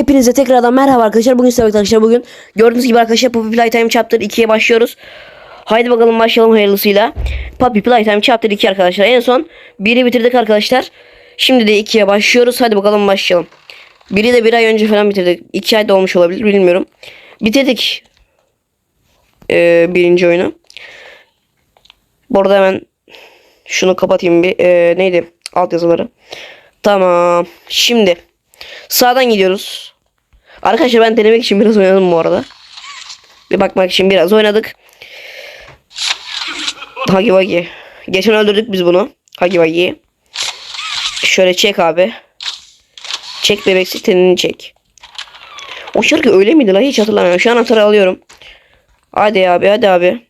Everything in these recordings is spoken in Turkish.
Hepinize tekrardan merhaba arkadaşlar. Bugün size arkadaşlar bugün gördüğünüz gibi arkadaşlar Puppy Playtime Chapter 2'ye başlıyoruz. Haydi bakalım başlayalım hayırlısıyla. Puppy Playtime Chapter 2 arkadaşlar. En son 1'i bitirdik arkadaşlar. Şimdi de 2'ye başlıyoruz. Hadi bakalım başlayalım. Biri de bir ay önce falan bitirdik. 2 ay da olmuş olabilir bilmiyorum. Bitirdik. Ee, birinci oyunu. Bu arada hemen şunu kapatayım bir. Ee, neydi? Alt yazıları. Tamam. Şimdi sağdan gidiyoruz. Arkadaşlar ben denemek için biraz oynadım bu arada. Bir bakmak için biraz oynadık. Hagi Wagi. Geçen öldürdük biz bunu. Hagi Wagi'yi. Şöyle çek abi. Çek bebeksi tenini çek. O şarkı öyle miydi la hiç hatırlamıyorum. Şu anahtarı alıyorum. Hadi abi hadi abi.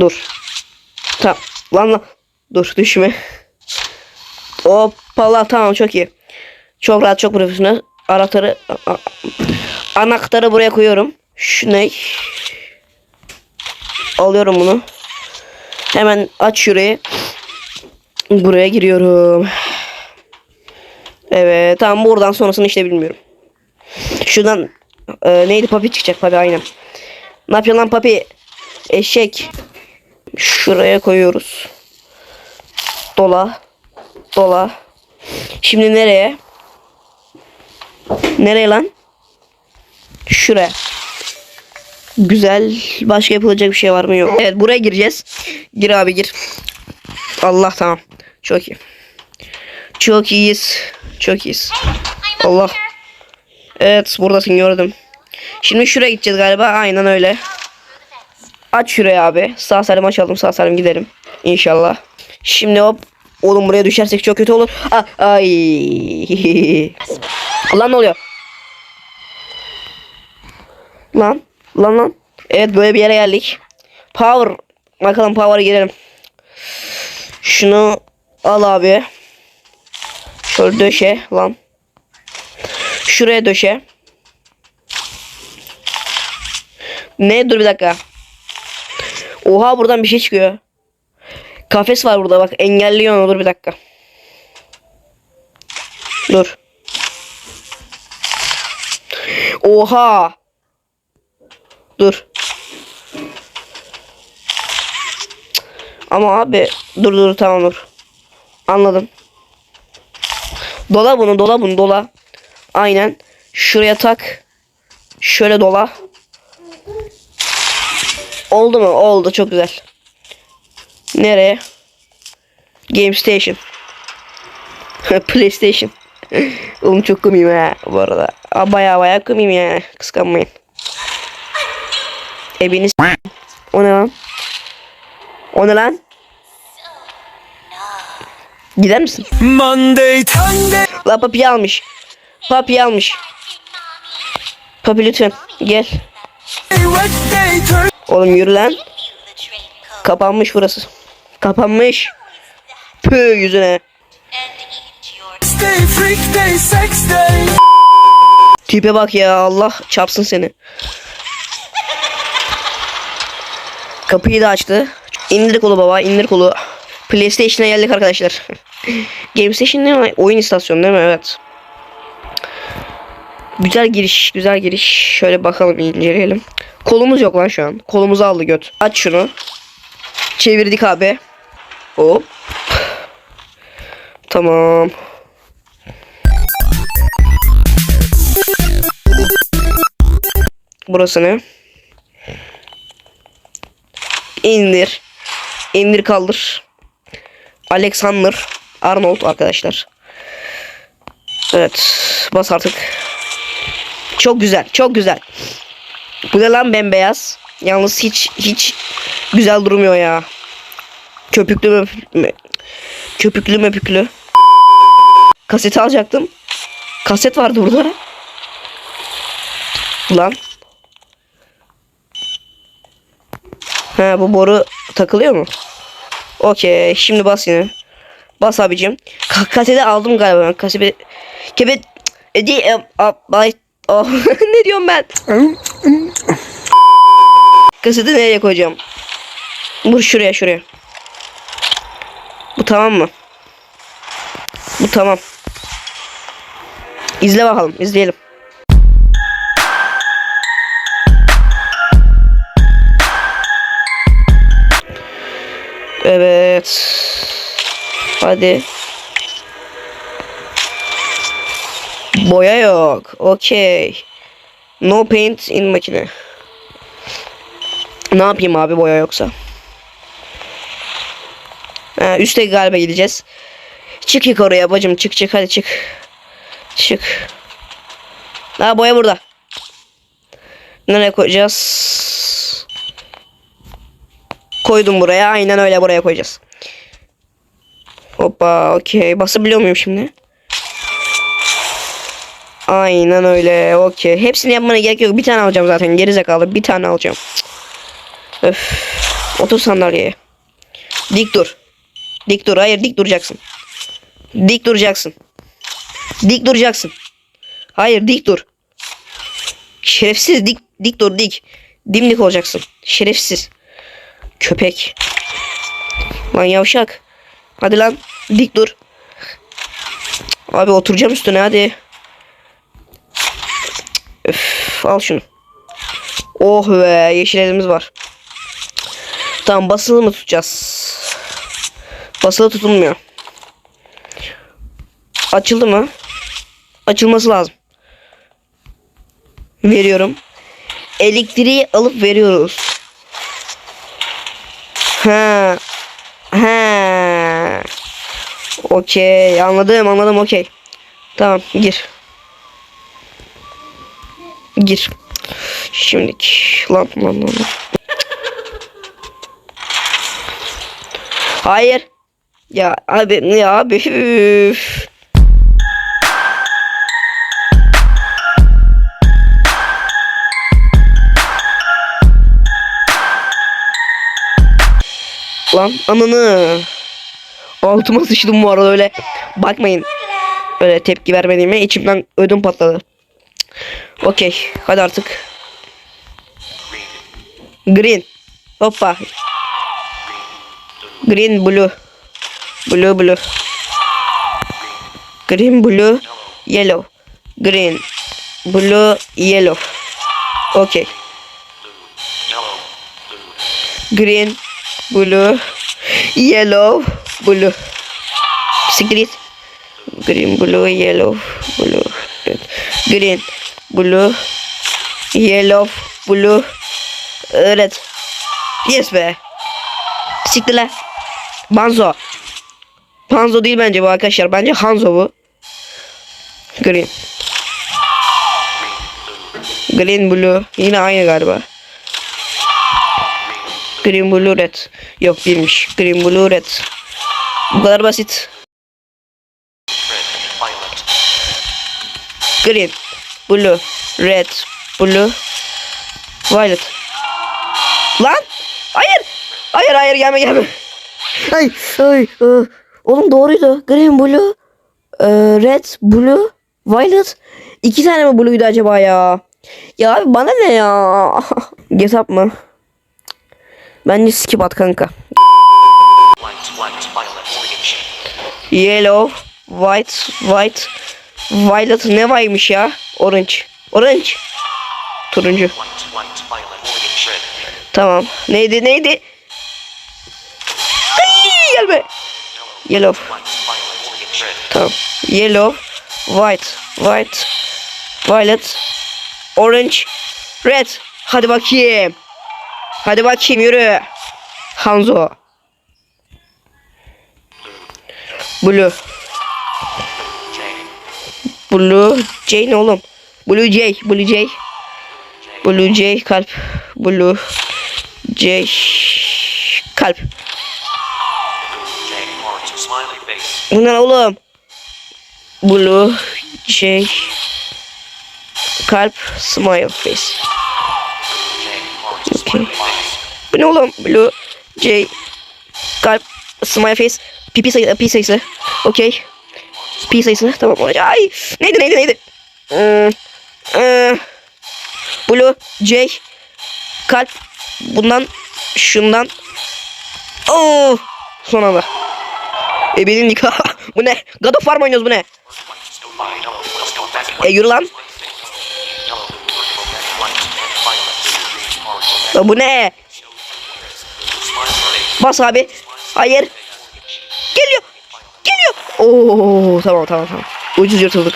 Dur. Tamam. Lan lan. Dur düşme. Hoppala tamam çok iyi. Çok rahat çok profesyonel. Anahtarı anahtarı buraya koyuyorum. Şu ne? Alıyorum bunu. Hemen aç şurayı. Buraya giriyorum. Evet tamam buradan sonrasını işte bilmiyorum. Şuradan e, neydi papi çıkacak papi aynen. Ne yapıyorsun lan papi? Eşek. Şuraya koyuyoruz. Dola. Dola. Şimdi nereye? Nereye lan? Şuraya. Güzel. Başka yapılacak bir şey var mı? Yok. Evet buraya gireceğiz. Gir abi gir. Allah tamam. Çok iyi. Çok iyiyiz. Çok iyiyiz. Allah. Evet buradasın gördüm. Şimdi şuraya gideceğiz galiba. Aynen öyle. Aç şuraya abi. Sağ salim açalım. Sağ salim gidelim. İnşallah. Şimdi hop. Oğlum buraya düşersek çok kötü olur. Ah, ay. Lan ne oluyor? Lan. Lan lan. Evet böyle bir yere geldik. Power. Bakalım power'a girelim. Şunu al abi. Şöyle döşe lan. Şuraya döşe. Ne? Dur bir dakika. Oha buradan bir şey çıkıyor. Kafes var burada bak engelliyor onu dur bir dakika. Dur. Oha. Dur. Ama abi dur dur tamam dur. Anladım. Dola bunu dola bunu dola. Aynen. Şuraya tak. Şöyle dola. Oldu mu? Oldu çok güzel. Nereye? Game Station. PlayStation. Oğlum çok komiyim ha bu arada. Aa, baya baya komiyim ya. Kıskanmayın. Ebiniz. O ne lan? O ne lan? Gider misin? Monday, Sunday, La papi almış. Papi almış. Papi lütfen gel. Oğlum yürü lan. Kapanmış burası. Kapanmış. Püh yüzüne. Freak Day, Sex Day. Tipe bak ya Allah çarpsın seni. Kapıyı da açtı. İndir kolu baba indir kolu. PlayStation'a geldik arkadaşlar. Game Station değil mi? Oyun istasyonu değil mi? Evet. Güzel giriş, güzel giriş. Şöyle bakalım inceleyelim. Kolumuz yok lan şu an. Kolumuzu aldı göt. Aç şunu. Çevirdik abi. Hop. Tamam. Burası ne? İndir. İndir kaldır. Alexander Arnold arkadaşlar. Evet. Bas artık. Çok güzel. Çok güzel. Bu ne lan bembeyaz. Yalnız hiç hiç güzel durmuyor ya. Köpüklü mü- Köpüklü möpüklü. Kaseti alacaktım. Kaset vardı burada. Lan. Ha bu boru takılıyor mu? Okey. Şimdi bas yine. Bas abicim. Ka kaseti aldım galiba ben. Kaseti... Kebe... Edi... e, a- Ay... Oh. ne diyorum ben? Kaseti nereye koyacağım? Bu şuraya şuraya. Bu tamam mı? Bu tamam. İzle bakalım. izleyelim. Hadi. Boya yok. Okey. No paint in makine. Ne yapayım abi boya yoksa? Ha, üstte galiba gideceğiz. Çık yukarıya bacım çık çık hadi çık. Çık. Ha boya burada. Nereye koyacağız? Koydum buraya. Aynen öyle buraya koyacağız. Hoppa okey. Basabiliyor muyum şimdi? Aynen öyle. Okey. Hepsini yapmana gerek yok. Bir tane alacağım zaten. Gerizekalı. Bir tane alacağım. Öf. Otur sandalyeye. Dik dur. Dik dur. Hayır dik duracaksın. Dik duracaksın. Dik duracaksın. Hayır dik dur. Şerefsiz dik dik dur dik. Dimdik olacaksın. Şerefsiz. Köpek. Lan yavşak. Hadi lan dik dur. Abi oturacağım üstüne hadi. Öf, al şunu. Oh be yeşil elimiz var. Tamam basılı mı tutacağız? Basılı tutulmuyor. Açıldı mı? Açılması lazım. Veriyorum. Elektriği alıp veriyoruz. Ha. Ha. Okey anladım anladım okey. Tamam gir. Gir. Şimdi lan lan lan. Hayır. Ya abi ya abi. Üf. Lan ananı. Altıma sıçtım bu arada öyle. Bakmayın. Öyle tepki vermediğime içimden ödüm patladı. Okey. Hadi artık. Green. Hoppa. Green blue. Blue blue. Green blue yellow. Green blue yellow. Okay. Green blue yellow blue. Siktir git. Green blue yellow blue. red. Green blue yellow blue red. Yes be. Siktir lan. Banzo. Hanzo değil bence bu arkadaşlar. Bence Hanzo bu. Green. Green blue. Yine aynı galiba. Green blue red. Yok değilmiş. Green blue red. Bu kadar basit. Green. Blue. Red. Blue. Violet. Lan. Hayır. Hayır hayır gelme gelme. Ay ay. e, Oğlum doğruydu. Green blue. e, red blue. Violet. İki tane mi blue'ydu acaba ya? Ya abi bana ne ya? Get up mı? Bence skip at kanka. White, white, violet, orange. Yellow, white, white, violet ne varmış ya? Orange. Orange. Turuncu. Tamam. Neydi neydi? Gelme. Yellow. Tamam. Yellow, white, white, violet, orange, red. Hadi bakayım. Hadi bakayım yürü. Hanzo. Blue. Blue J ne oğlum? Blue J. Blue J. Blue J kalp. Blue J kalp. Bu ne oğlum? Blue J kalp smile face. Face. Bu ne oğlum? Blue J kalp smile face. Pp sayısı, P sayısı. Okey. P sayısı. Tamam. Ay. Neydi neydi neydi? Hmm. Hmm. Blue J kalp bundan şundan Oo son anda. E benim nikah. bu ne? God of War mı oynuyoruz bu ne? E yürü lan. Ya bu ne? Bas abi. Hayır. Oo tamam tamam tamam. Ucuz yırtıldık.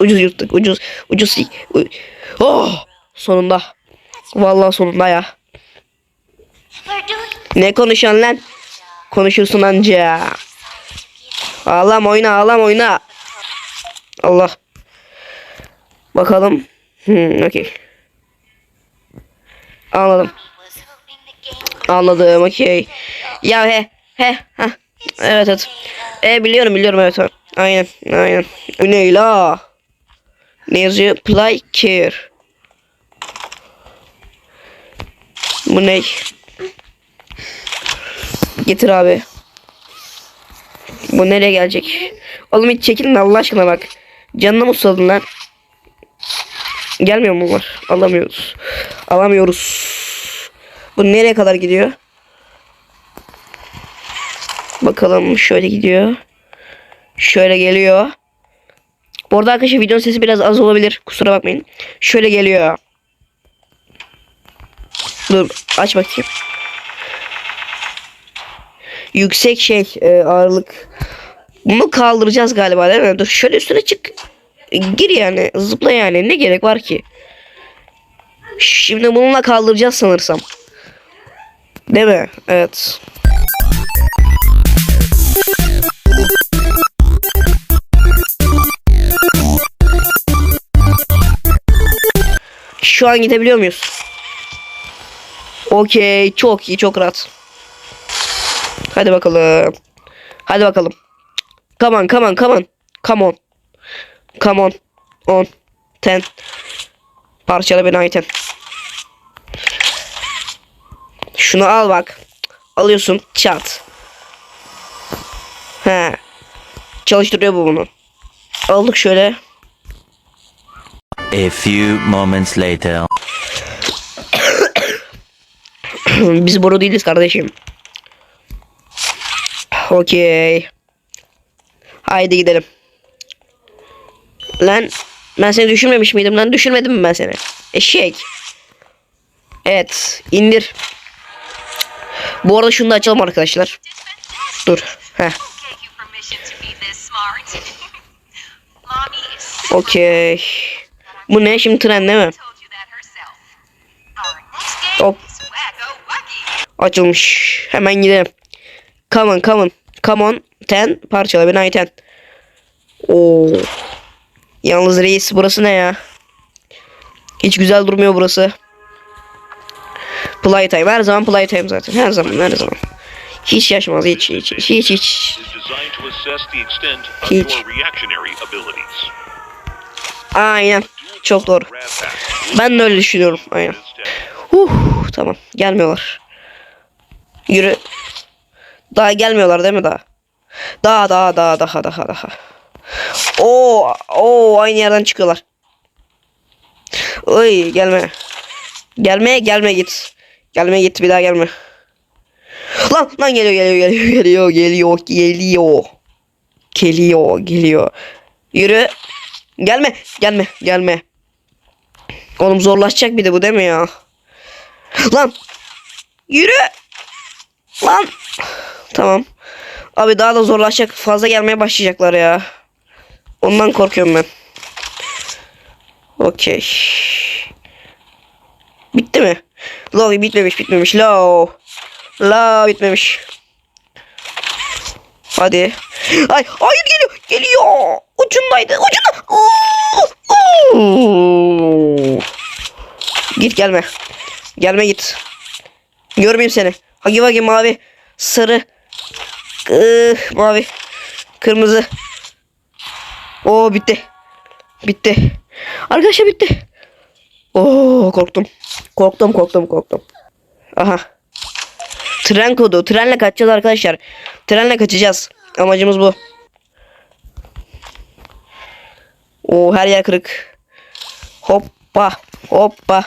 Ucuz yırttık. Ucuz. Ucuz. Oh sonunda. Vallahi sonunda ya. Ne konuşuyorsun lan? Konuşuyorsun anca. Ağlam oyna ağlam oyna. Allah. Bakalım. Hmm, okey. Anladım. Anladım okey. Ya he he ha. Evet evet. E biliyorum biliyorum evet. Aynen aynen. Ne la? Ne yazıyor? Play care. Bu ne? Getir abi. Bu nereye gelecek? Oğlum hiç çekilin Allah aşkına bak. Canına mı susadın lan? Gelmiyor mu bunlar? Alamıyoruz. Alamıyoruz. Bu nereye kadar gidiyor? Bakalım şöyle gidiyor. Şöyle geliyor. Bu arada arkadaşlar videonun sesi biraz az olabilir. Kusura bakmayın. Şöyle geliyor. Dur aç bakayım. Yüksek şey e, ağırlık. Bunu kaldıracağız galiba değil mi? Dur şöyle üstüne çık. E, Gir yani zıpla yani ne gerek var ki? Şimdi bununla kaldıracağız sanırsam. Değil mi? Evet. Şu an gidebiliyor muyuz? Okey. Çok iyi. Çok rahat. Hadi bakalım. Hadi bakalım. Come on, come on, come on. Come on. Come on. On. Ten. Parçala beni ayten. Şunu al bak. Alıyorsun. Çat. He. Çalıştırıyor bu bunu. Aldık şöyle. A few moments later. Biz boru değiliz kardeşim. Okey. Haydi gidelim. Lan ben seni düşürmemiş miydim lan? Düşürmedim mi ben seni? Eşek. Evet. indir. Bu arada şunu da açalım arkadaşlar. Dur. Heh. Okey. Bu ne şimdi tren değil mi? Hop. Açılmış. Hemen gidelim. Come on come on. Come on. Ten. Parçala beni ay ten. Oo. Yalnız reis burası ne ya? Hiç güzel durmuyor burası. Playtime. Her zaman playtime zaten. Her zaman her zaman. Hiç yaşamaz. Hiç hiç hiç hiç. hiç. Hiç. your reactionary abilities. Aynen. Çok doğru. Ben de öyle düşünüyorum. Aynen. Huh, tamam. Gelmiyorlar. Yürü. Daha gelmiyorlar değil mi daha? Daha daha daha daha daha daha. Oo, oo aynı yerden çıkıyorlar. Oy gelme. Gelme gelme git. Gelme git bir daha gelme. Lan lan geliyor geliyor geliyor geliyor geliyor geliyor. Geliyor geliyor. Yürü. Gelme gelme gelme. Oğlum zorlaşacak bir de bu değil mi ya? Lan. Yürü. Lan. Tamam. Abi daha da zorlaşacak. Fazla gelmeye başlayacaklar ya. Ondan korkuyorum ben. Okey. Bitti mi? Low bitmemiş bitmemiş. Low. Low bitmemiş. Hadi. Ay hayır geliyor. Geliyor. Ucundaydı. Ucunda. Oo. Git gelme. Gelme git. Görmeyeyim seni. Hagi vagi mavi. Sarı. Ih, mavi. Kırmızı. Oo bitti. Bitti. Arkadaşlar bitti. Oo korktum. Korktum korktum korktum. Aha. Tren kodu. Trenle kaçacağız arkadaşlar. Trenle kaçacağız. Amacımız bu. Oo her yer kırık. Hoppa. Hoppa.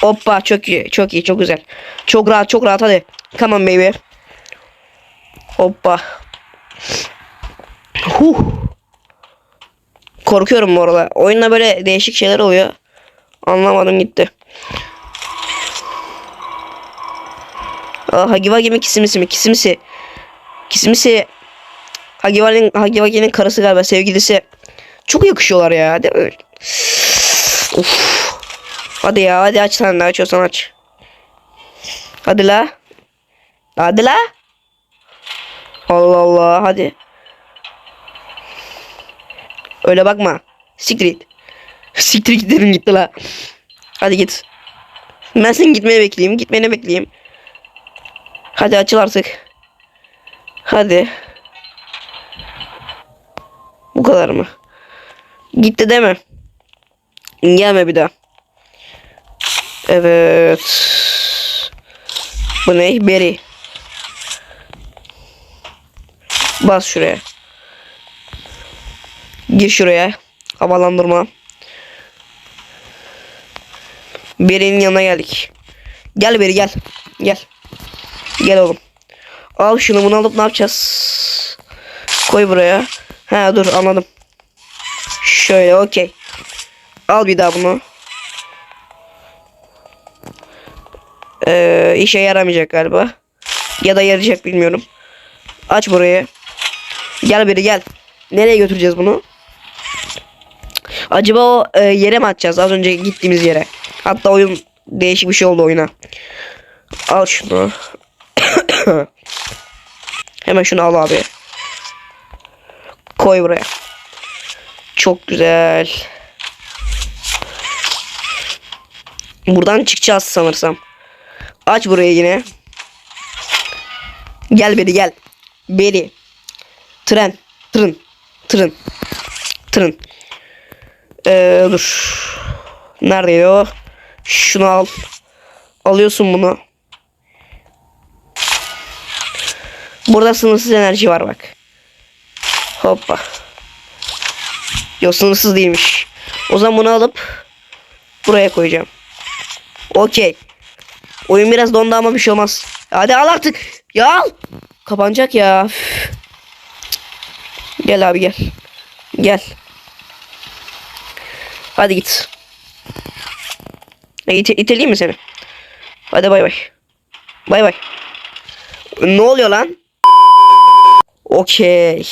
Hoppa çok iyi. Çok iyi. Çok güzel. Çok rahat. Çok rahat. Hadi. Come on baby. Hoppa. Huh. Korkuyorum bu arada. Oyunda böyle değişik şeyler oluyor. Anlamadım gitti. Aa, Hagiwagi mi kisimisi mi? Kisimisi. Kisimisi. Hagiwagi'nin Hagiwagi'nin karısı galiba sevgilisi. Çok yakışıyorlar ya. Değil mi? Uf. Hadi ya hadi aç sen de açıyorsan aç. Hadi la. Hadi la. Allah Allah hadi. Öyle bakma. Siktir git. Siktir git gitti la. Hadi git. Ben senin gitmeni bekleyeyim. Gitmeni bekleyeyim. Hadi açıl artık. Hadi. Bu kadar mı? Gitti deme. Gelme bir daha. Evet. Bu ne? Beri. Bas şuraya. Gir şuraya. Havalandırma. Beri'nin yanına geldik. Gel Beri gel. Gel. Gel oğlum. Al şunu bunu alıp ne yapacağız? Koy buraya. Ha dur anladım. Şöyle okey. Al bir daha bunu. Ee, işe yaramayacak galiba. Ya da yarayacak bilmiyorum. Aç burayı. Gel biri gel. Nereye götüreceğiz bunu? Acaba o e, yere mi atacağız? Az önce gittiğimiz yere. Hatta oyun değişik bir şey oldu oyuna. Al şunu. Hemen şunu al abi. Koy buraya. Çok güzel. Buradan çıkacağız sanırsam. Aç burayı yine. Gel beri gel. Beri. Tren. Tırın. Tırın. Tırın. Ee, dur. Neredeydi o? Şunu al. Alıyorsun bunu. Burada sınırsız enerji var bak. Hoppa. Yok sınırsız değilmiş. O zaman bunu alıp buraya koyacağım. Okey. Oyun biraz dondu ama bir şey olmaz. Hadi al artık. Ya al. Kapanacak ya. Üf. Gel abi gel. Gel. Hadi git. E, ite iteleyeyim mi seni? Hadi bay bay. Bay bay. Ne oluyor lan? Okey.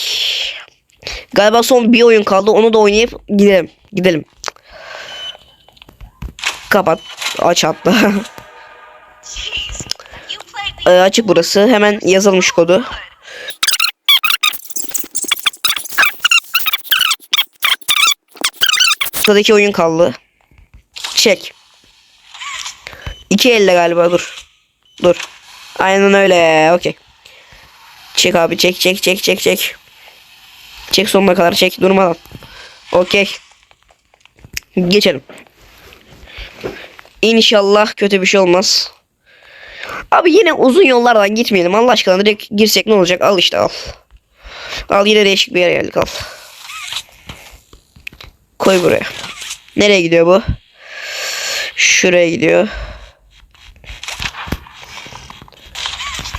Galiba son bir oyun kaldı. Onu da oynayıp gidelim. Gidelim. Kapat. Aç hatta. Ee, açık burası. Hemen yazılmış kodu. Sıradaki oyun kaldı. Çek. İki elle galiba dur. Dur. Aynen öyle. Okey. Çek abi çek çek çek çek çek. Çek sonuna kadar çek durmadan. Okey. Geçelim. İnşallah kötü bir şey olmaz. Abi yine uzun yollardan gitmeyelim. Allah aşkına direkt girsek ne olacak? Al işte al. Al yine değişik bir yere geldik al. Koy buraya. Nereye gidiyor bu? Şuraya gidiyor.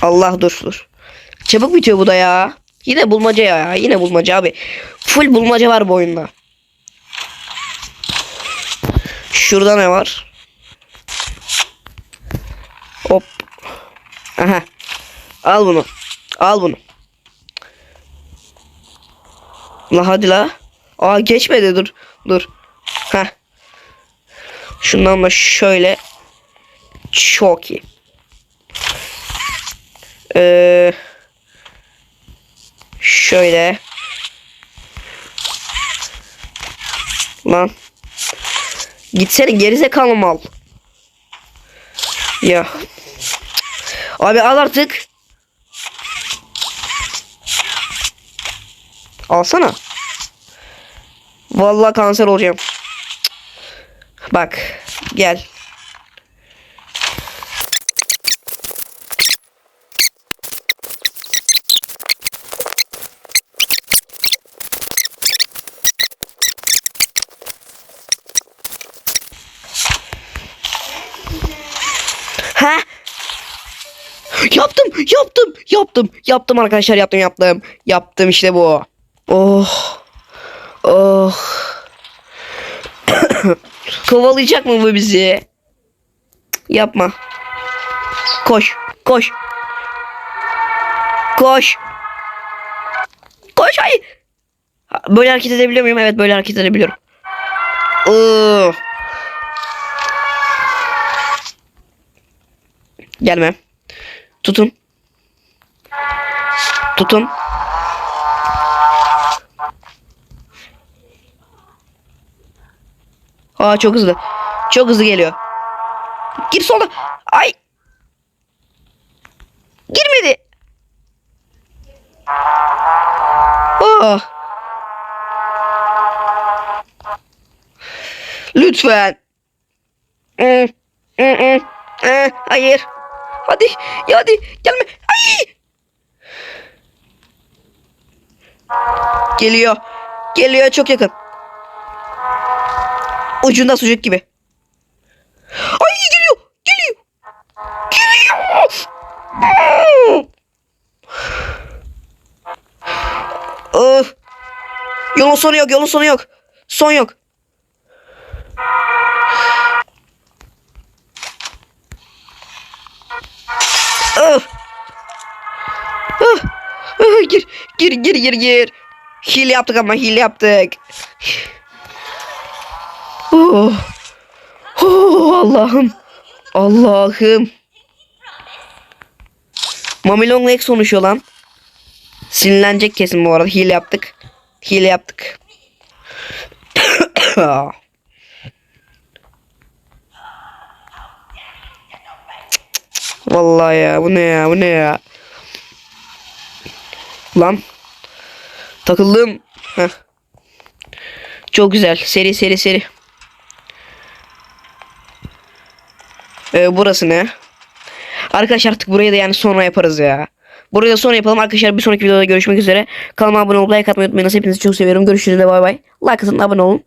Allah dur dur. Çabuk bitiyor bu da ya. Yine bulmaca ya. Yine bulmaca abi. Full bulmaca var bu oyunda. Şurada ne var? Hop. Aha. Al bunu. Al bunu. La hadi la. Aa geçmedi dur. Dur. Ha. Şundan da şöyle. Çok iyi. Ee, şöyle. Lan. Gitsene gerizekalı mal. Ya. Abi al artık. Alsana. Vallahi kanser olacağım. Bak. Gel. Yaptım, yaptım, yaptım, yaptım arkadaşlar, yaptım, yaptım, yaptım işte bu. Oh, oh. Kovalayacak mı bu bizi? Yapma. Koş. Koş. Koş. Koş hayır. Ha, Böyle hareket edebiliyor muyum? Evet böyle hareket edebiliyorum. Iıı. Gelme. Tutun. Tutun. Aa çok hızlı. Çok hızlı geliyor. Gir solda. Ay. Girmedi. Oh. Lütfen. Mm, mm. Eh, hayır. Hadi. Ya hadi. Gelme. Ay. Geliyor. Geliyor çok yakın. Ucunda sucuk gibi. Ay geliyor. Geliyor. Geliyor. Of. Yolun sonu yok. Yolun sonu yok. Son yok. Gir, gir, gir, gir. Hile yaptık ama hile yaptık. Oh. Oh, Allah'ım. Allah'ım. Mamilong'la ek konuşuyor lan. Sinirlenecek kesin bu arada. Hile yaptık. Hile yaptık. Vallahi ya bu ne ya bu ne ya. Lan. Takıldım. Heh. Çok güzel. Seri seri seri. Ee, burası ne? Arkadaşlar artık burayı da yani sonra yaparız ya. Burayı da sonra yapalım. Arkadaşlar bir sonraki videoda görüşmek üzere. Kanalıma abone olup like atmayı unutmayın. Hepinizi çok seviyorum. Görüşürüz bay bay. Like atın abone olun.